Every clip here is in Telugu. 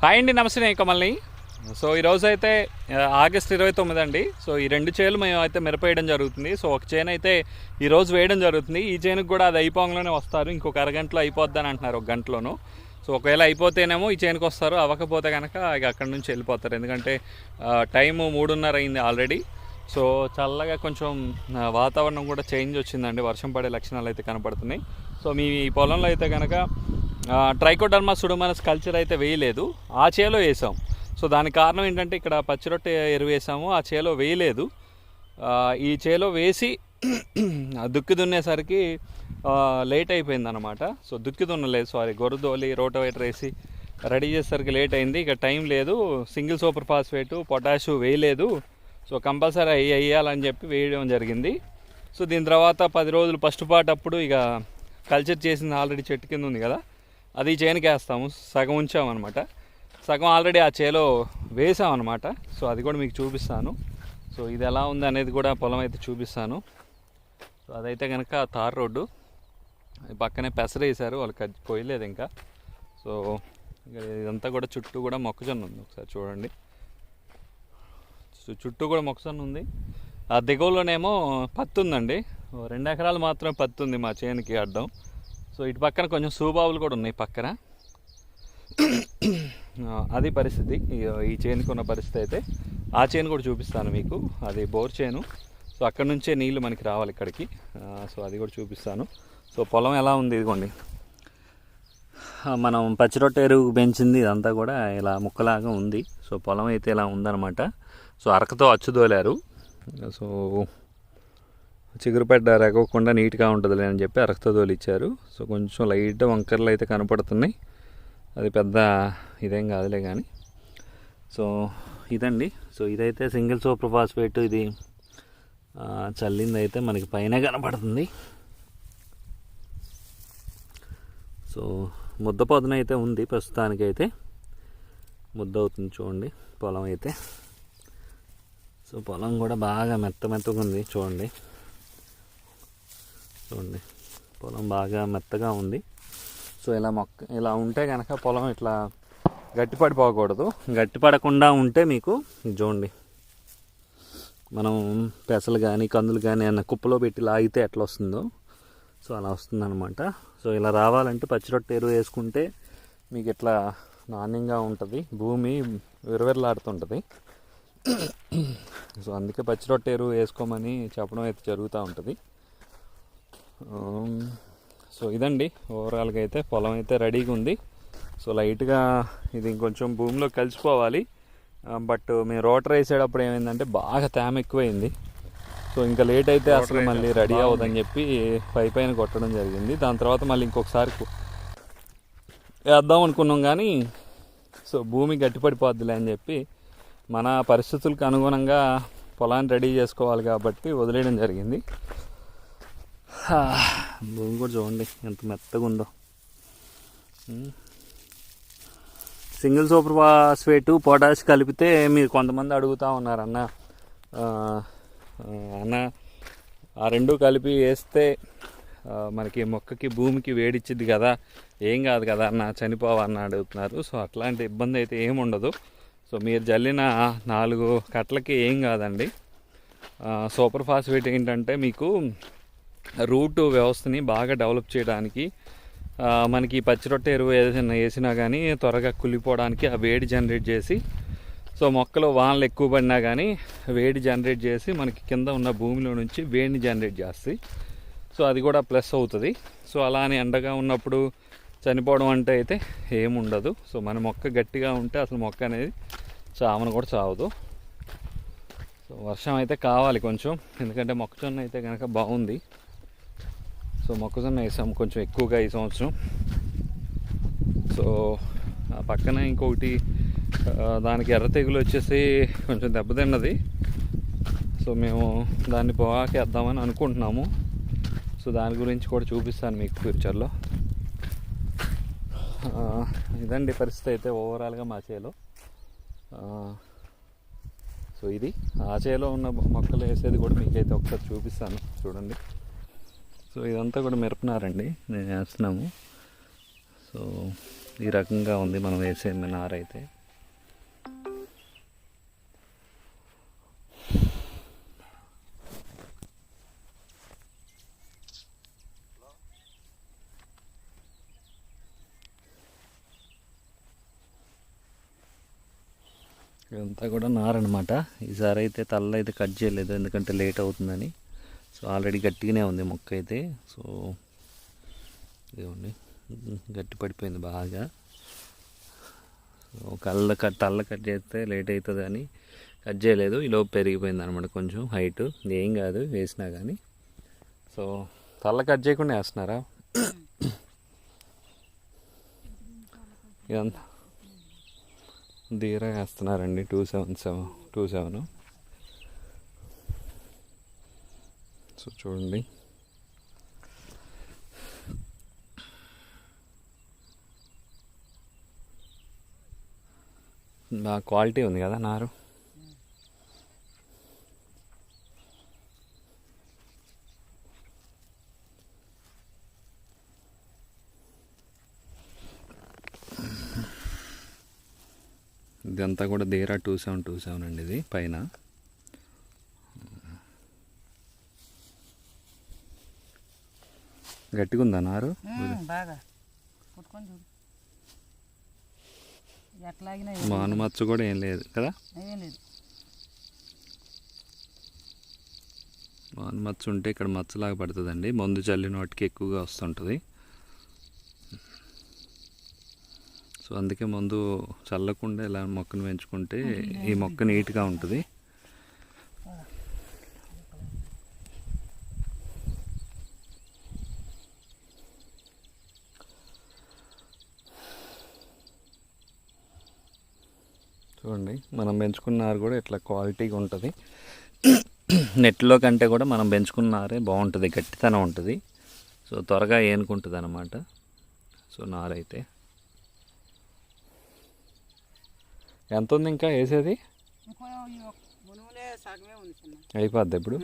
హాయ్ అండి నమస్తే నేను కమల్ని సో ఈరోజు అయితే ఆగస్ట్ ఇరవై తొమ్మిది అండి. సో ఈ రెండు చేలు మేము అయితే మిరపేయడం జరుగుతుంది. సో ఒక చేను అయితే ఈరోజు వేయడం జరుగుతుంది. ఈ చేనుకు కూడా అది అయిపోగానే వస్తారు. ఇంకొక అరగంటలో అయిపోద్ది అని అంటున్నారు ఒక గంటలోను. సో ఒకవేళ అయిపోతేనేమో ఈ చేనుకు వస్తారు. అవ్వకపోతే కనుక ఇక అక్కడి నుంచి వెళ్ళిపోతారు. ఎందుకంటే టైము మూడున్నర అయింది ఆల్రెడీ. సో చల్లగా కొంచెం వాతావరణం కూడా చేంజ్ వచ్చిందండి. వర్షం పడే లక్షణాలు అయితే కనపడుతున్నాయి. సో మీ ఈ పొలంలో అయితే కనుక ట్రైకోడర్మా సుడోమనస్ కల్చర్ అయితే వేయలేదు. ఆ చేలో వేసాం. సో దాని కారణం ఏంటంటే ఇక్కడ పచ్చిరొట్టె ఎరువు వేసాము ఆ చేలో వేయలేదు. ఈ చేలో వేసి ఆ దుక్కి దున్నేసరికి లేట్ అయిపోయింది అనమాట సో దుక్కి దున్నలేదు సారీ గొర్రదోలి రోటోవేటర్ వేసి రెడీ చేసేసరికి లేట్ అయింది. ఇక టైం లేదు సింగిల్ సూపర్ ఫాస్ఫేటు పొటాషు వేయలేదు. సో కంపల్సరీ అయ్యి వేయాలని చెప్పి వేయడం జరిగింది. సో దీని తర్వాత పది రోజులు ఫస్ట్ పాటప్పుడు అప్పుడు ఇక కల్చర్ చేసింది ఆల్రెడీ చెట్టు కింద ఉంది కదా. అది చేనుకి వేస్తాము. సగం ఉంచామన్నమాట సగం ఆల్రెడీ ఆ చేలో వేసామన్నమాట సో అది కూడా మీకు చూపిస్తాను. సో ఇది ఎలా ఉంది అనేది కూడా పొలం అయితే చూపిస్తాను. సో అదైతే కనుక తార్ రోడ్డు. పక్కనే పెసరేసారు వాళ్ళకి పోయలేదు ఇంకా. సో ఇదంతా కూడా చుట్టూ కూడా మొక్కజొన్న ఉంది. ఒకసారి చూడండి. సో చుట్టూ కూడా మొక్కజొన్న ఉంది. ఆ దిగువలోనేమో పత్తి ఉందండి రెండు ఎకరాలు మాత్రమే పత్తి ఉంది మా చేనుకి అడ్డం. సో ఇటు పక్కన కొంచెం సూబావులు కూడా ఉన్నాయి పక్కన. అది పరిస్థితి. ఈ- ఈ చేనుకు ఉన్న పరిస్థితి అయితే ఆ చేను కూడా చూపిస్తాను మీకు. అది బోర్ చేను. సో అక్కడ నుంచే నీళ్ళు మనకి రావాలి ఇక్కడికి. సో అది కూడా చూపిస్తాను. సో పొలం ఎలా ఉంది ఇదిగోండి. మనం పచ్చిరొట్ట ఎరువు పెంచింది. ఇదంతా కూడా ఇలా ముక్కలాగా ఉంది. సో పొలం అయితే ఇలా ఉందన్నమాట. సో అరకతో అచ్చుదోలారు. సో చిగురుపెడ్డ రెగవకుండా నీట్గా ఉంటుంది అని చెప్పి అరకతో తోలిచ్చారు సో కొంచెం లైట్ వంకర్లు అయితే కనపడుతున్నాయి. అది పెద్ద ఇదేం కాదులే కానీ. సో ఇదండి. సో ఇదైతే సింగిల్ సూపర్ ఫాస్ఫేట్ ఇది చల్లింది అయితే మనకి పైన కనపడుతుంది. సో ముద్ద పొదన అయితే ఉంది ప్రస్తుతానికైతే. ముద్ద అవుతుంది చూడండి పొలం అయితే. సో పొలం కూడా బాగా మెత్త మెత్తగా ఉంది చూడండి. చూడండి. పొలం బాగా మెత్తగా ఉంది. సో ఇలా మొక్క ఇలా ఉంటే కనుక పొలం ఇట్లా గట్టిపడిపోకూడదు. గట్టిపడకుండా ఉంటే మీకు చూడండి. మనం పెసలు కానీ కందులు కానీ అన్న కుప్పలో పెట్టి లాగితే ఎట్లా వస్తుందో. సో అలా వస్తుందన్నమాట. సో ఇలా రావాలంటే పచ్చిరొట్టె ఎరువు వేసుకుంటే మీకు ఇట్లా నాణ్యంగా ఉంటుంది. భూమి విరవిరలాడుతుంటుంది. సో అందుకే పచ్చిరొట్టె ఎరువు వేసుకోమని చెప్పడం అయితే జరుగుతూ ఉంటుంది. సో ఇదండి. ఓవరాల్గా అయితే పొలం అయితే రెడీగా ఉంది. సో లైట్గా ఇది కొంచెం భూమిలో కలిసిపోవాలి. బట్ మేము రోటర్ వేసేటప్పుడు ఏమైందంటే బాగా తేమ ఎక్కువైంది. సో ఇంకా లేట్ అయితే అసలు మళ్ళీ రెడీ అవ్వదని చెప్పి పై పైన కొట్టడం జరిగింది. దాని తర్వాత మళ్ళీ ఇంకొకసారి వేద్దాం అనుకున్నాం కానీ సో భూమి గట్టిపడిపోద్దిలే అని చెప్పి మన పరిస్థితులకు అనుగుణంగా పొలాన్ని రెడీ చేసుకోవాలి కాబట్టి వదిలేయడం జరిగింది. భూమి కూడా చూడండి ఎంత మెత్తగా ఉందో సింగిల్ సూపర్ ఫాస్ఫేట్ పొటాష్ కలిపితే మీరు కొంతమంది అడుగుతూ ఉన్నారు అన్న ఆ, అన్న ఆ రెండు కలిపి వేస్తే మనకి మొక్కకి భూమికి వేడిచ్చిద్ది కదా ఏం కాదు కదా అన్న చనిపోవన్న అడుగుతున్నారు సో అట్లాంటి ఇబ్బంది అయితే ఏమి ఉండదు సో మీరు జల్లిన నాలుగు కట్టలకి ఏం కాదండి సూపర్ ఫాస్ఫేట్ ఏంటంటే మీకు రూట్ వ్యవస్థని బాగా డెవలప్ చేయడానికి మనకి మనకి పచ్చిరొట్టె ఎరువు ఏదైనా వేసినా కానీ త్వరగా కుళ్ళిపోవడానికి ఆ వేడి జనరేట్ చేసి సో మొక్కలు వానలు ఎక్కువ పడినా కానీ వేడి జనరేట్ చేసి మనకి కింద ఉన్న భూమిలో నుంచి వేడిని జనరేట్ చేస్తాయి సో అది కూడా ప్లస్ అవుతుంది. సో అలానే ఎండగా ఉన్నప్పుడు చనిపోవడం అంటే అయితే ఏముండదు. సో మన మొక్క గట్టిగా ఉంటే అసలు మొక్క అనేది చావన కూడా చావదు. సో వర్షం అయితే కావాలి కొంచెం ఎందుకంటే మొక్కజొన్న అయితే కనుక బాగుంది. సో మొక్కజొన్న వేసాం కొంచెం ఎక్కువగా ఈ సంవత్సరం. సో ఆ పక్కన ఇంకొకటి దానికి ఎర్ర తెగులు వచ్చేసి కొంచెం దెబ్బతిన్నది సో మేము దాన్ని పొగాకేద్దామని అనుకుంటున్నాము. సో దాని గురించి కూడా చూపిస్తాను మీకు ఫ్యూచర్లో. ఇదండి పరిస్థితి అయితే ఓవరాల్గా మా చేలో. సో ఇది. ఆ చేలో ఉన్న మొక్కలు వేసేది కూడా మీకైతే ఒకసారి చూపిస్తాను. చూడండి. సో ఇదంతా కూడా మిరపనారండి. నేను వేస్తున్నాము. సో ఈ రకంగా ఉంది మనం వేసే నార అయితే. ఇదంతా కూడా నారనమాట. ఈసారి అయితే తల్ల అయితే కట్ చేయలేదు ఎందుకంటే లేట్ అవుతుందని. సో ఆల్రెడీ గట్టిగానే ఉంది మొక్క అయితే. సో ఇదిగోండి. గట్టి పడిపోయింది బాగా. సో కళ్ళ కట్ తల్ల కట్ చేస్తే లేట్ అవుతుంది అని కట్ చేయలేదు. ఈలోపు పెరిగిపోయింది అనమాట కొంచెం హైట్. ఏం కాదు వేసినా కానీ సో తల్ల కట్ చేయకుండా వేస్తున్నారా? ఇదంతా. ధీరా వేస్తున్నారండి. Two seven seven two seven. So చూడండి బాగా క్వాలిటీ ఉంది కదా నారు. ఇదంతా కూడా దేరా టూ సెవెన్ టూ సెవెన్ అండి ఇది పైన. గట్టిగా ఉందా నారు బాగా. పుట్టుకొని చూడు. ఎట్లాగినా మానుమచ్చ కూడా ఏం లేదు కదా? ఏం లేదు. మానుమచ్చ ఉంటే ఇక్కడ మచ్చలాగా పడుతుందండి. మందు చల్లిన వాటికి ఎక్కువగా వస్తుంటుంది. సో అందుకే మందు చల్లకుండా ఇలా మొక్కను పెంచుకుంటే ఈ మొక్క నీట్గా ఉంటుంది. చూడండి మనం పెంచుకున్న నారు కూడా ఇట్లా క్వాలిటీగా ఉంటుంది. నెట్లో కంటే కూడా మనం పెంచుకున్న నారే బాగుంటుంది గట్టితనం ఉంటుంది. సో త్వరగా ఏనుకుంటుంది అనమాట సో నారైతే. ఎంత ఉంది ఇంకా వేసేది అయిపోద్ది ఇప్పుడు?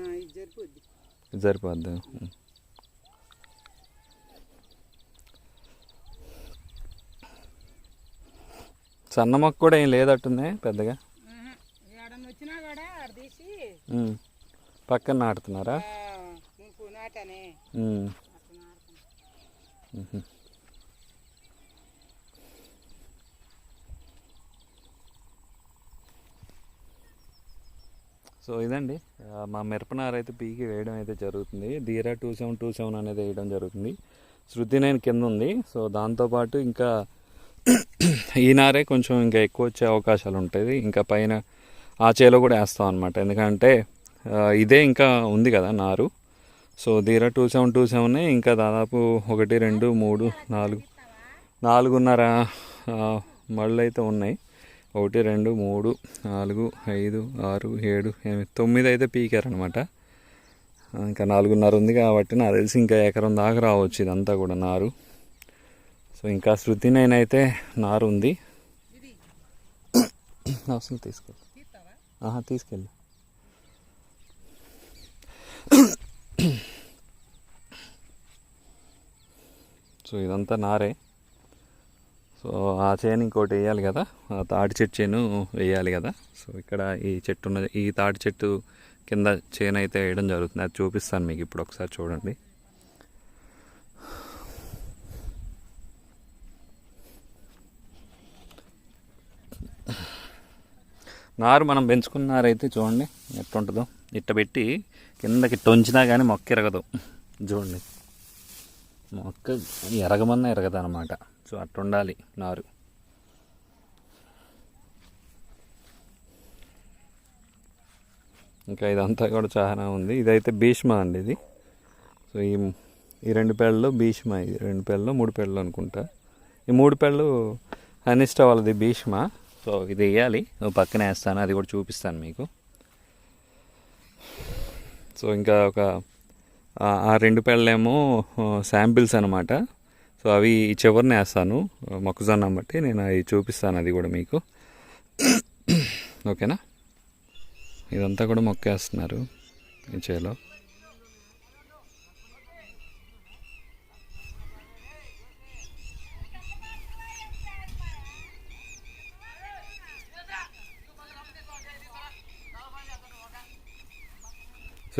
సరిపోద్ది? సన్న మొక్క కూడా ఏం లేదట్టుంది పెద్దగా? వచ్చినా కూడా తీసి. పక్కన నాటుతున్నారా. సో ఇదండి. మా మిరపనార అయితే పీకి వేయడం అయితే జరుగుతుంది. ధీరా టూ సెవెన్ టూ సెవెన్ అనేది వేయడం జరుగుతుంది. శృతి నైన్ కింద ఉంది. సో దాంతోపాటు ఇంకా ఈ నారే కొంచెం ఇంకా ఎక్కువ వచ్చే అవకాశాలు ఉంటుంది ఇంకా పైన ఆ చేలో కూడా వేస్తాం అనమాట ఎందుకంటే ఇదే ఇంకా ఉంది కదా నారు. సో ధీరా టూ సెవెన్ టూ సెవెన్ ఇంకా దాదాపు ఒకటి రెండు మూడు నాలుగు నాలుగున్నర ఆ, మళ్ళు అయితే ఉన్నాయి. ఒకటి రెండు మూడు నాలుగు ఐదు ఆరు ఏడు ఎనిమిది తొమ్మిది అయితే పీకారనమాట ఇంకా నాలుగున్నర ఉంది కాబట్టి నాకు తెలిసి ఇంకా ఎకరం దాకా రావచ్చు ఇదంతా కూడా నారు. సో ఇంకా శృతి నేనైతే నారు ఉంది అవసరం తీసుకెళ్ళి ఆహా తీసుకెళ్ళి. సో ఇదంతా నారే. సో ఆ చేను ఇంకోటి వేయాలి కదా? ఆ తాటి చెట్టు చేను వేయాలి కదా? సో ఇక్కడ ఈ చెట్టు ఉన్న ఈ తాటి చెట్టు కింద చేను అయితే వేయడం జరుగుతుంది. అది చూపిస్తాను మీకు ఇప్పుడు ఒకసారి చూడండి. నారు మనం పెంచుకున్నారైతే చూడండి ఎట్టుంటుందో ఇట్ట పెట్టి కిందకి టొంచినా కానీ మొక్క ఎరగదు చూడండి. మొక్క ఎరగమన్నా ఎరగదు అనమాట సో అట్టుండాలి నారు. ఇంకా ఇదంతా కూడా చాలా ఉంది. ఇదైతే భీష్మ అండి ఇది. సో ఈ ఈ రెండు పేళ్ళలో భీష్మ ఇది రెండు పేళ్ళలో మూడు పేళ్ళు అనుకుంటా. ఈ మూడు పేళ్ళు అనిష్ట వాళ్ళది భీష్మ. సో ఇది వేయాలి. ఓ పక్కన వేస్తాను. అది కూడా చూపిస్తాను మీకు. సో ఇంకా ఒక ఆ- రెండు పెళ్ళేమో శాంపిల్స్ అనమాట సో అవి ఈ చివరిని వేస్తాను. మొక్కజొన్న బట్టి నేను అవి చూపిస్తాను అది కూడా మీకు. ఓకేనా? ఇదంతా కూడా మొక్క వేస్తున్నారు ఈ చేలో.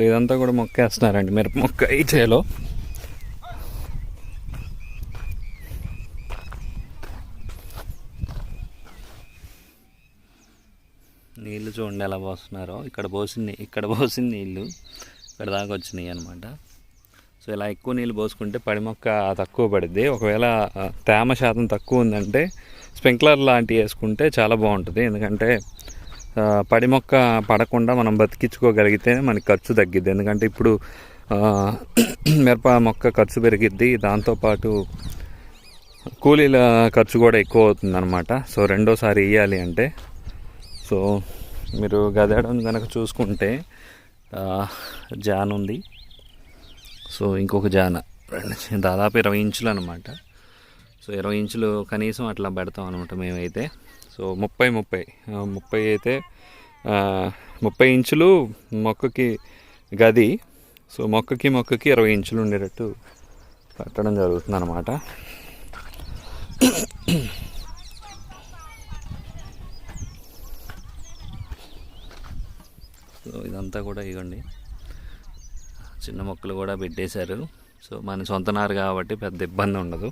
ఇదంతా కూడా మొక్కేస్తున్నారండి మిరప మొక్క ఈ చేలో. నీళ్ళు చూడండి ఎలా పోస్తున్నారో. ఇక్కడ పోసింది ఇక్కడ పోసింది నీళ్ళు ఇక్కడ దాకా వచ్చినాయి అనమాట సో ఇలా ఎక్కువ నీళ్ళు పోసుకుంటే పడి మొక్క తక్కువ పడుద్ది. ఒకవేళ తేమ శాతం తక్కువ ఉందంటే స్ప్రింక్లర్ లాంటివి వేసుకుంటే చాలా బాగుంటుంది. ఎందుకంటే పడి మొక్క పడకుండా మనం బతికించుకోగలిగితే మనకి ఖర్చు తగ్గిద్ది. ఎందుకంటే ఇప్పుడు మిరప మొక్క ఖర్చు పెరిగిద్ది. దాంతోపాటు కూలీల ఖర్చు కూడా ఎక్కువ అవుతుంది అనమాట సో రెండోసారి ఇవ్వాలి అంటే సో మీరు గదడం కనుక చూసుకుంటే జాన్ ఉంది. సో ఇంకొక జాన దాదాపు ఇరవై ఇంచులు అనమాట సో ఇరవై ఇంచులు కనీసం అట్లా పెడతాం అనమాట మేమైతే. సో ముప్పై ముప్పై ముప్పై అయితే ముప్పై ఇంచులు మొక్కకి గది. సో మొక్కకి మొక్కకి ఇరవై ఇంచులు ఉండేటట్టు కట్టడం జరుగుతుంది అన్నమాట సో ఇదంతా కూడా ఇవ్వండి. చిన్న మొక్కలు కూడా పెట్టేశారు. సో మన సొంత నారు కాబట్టి పెద్ద ఇబ్బంది ఉండదు.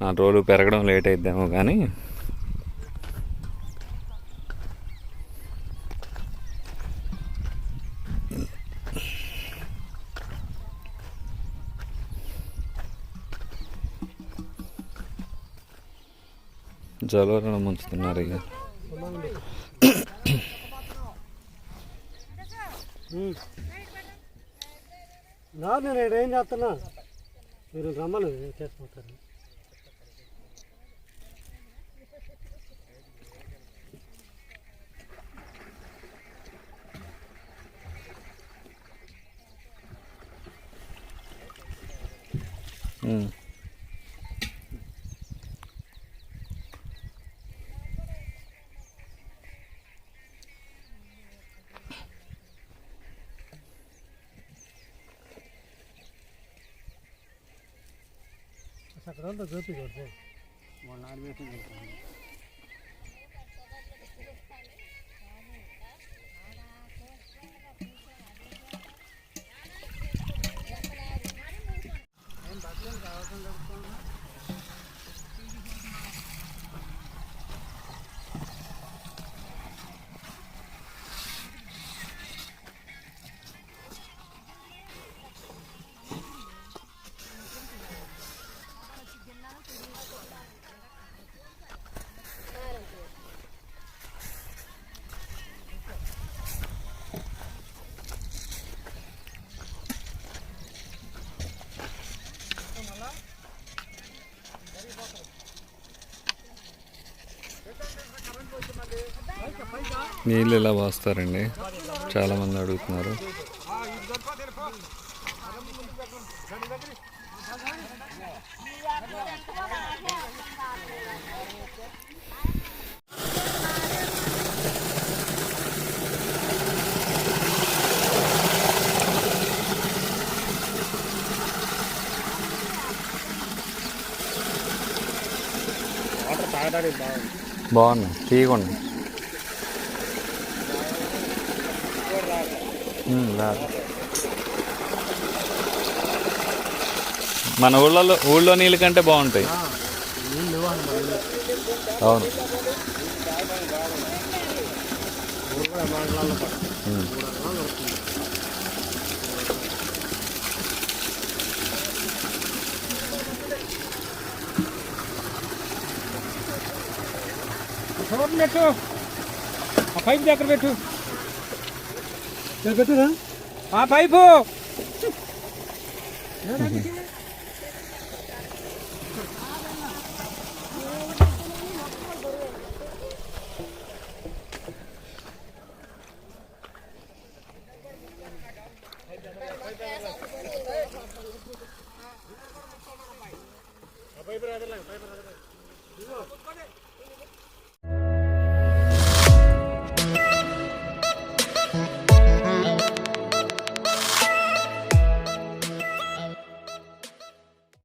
నా రోజులు పెరగడం లేట్ అయిద్దేమో కానీ జలవరణం ముంచుతున్నారు ఇక. నా నేను ఏం చేస్తున్నా? మీరు రమ్మను చేసుకుంటారు அதான் ஜோதி காட்டு நாலு பேர் నీళ్ళు ఎలా వాస్తారండి? చాలామంది అడుగుతున్నారు. వాటర్ తాగడానికి బాగున్నాయి తీయకుండా మన ఊళ్ళలో ఊళ్ళో నీళ్ళ కంటే బాగుంటాయి. అవును. పెట్టు. ఆ పైపు దగ్గర పెట్టు. పెట్టురా. ఆ పైపు.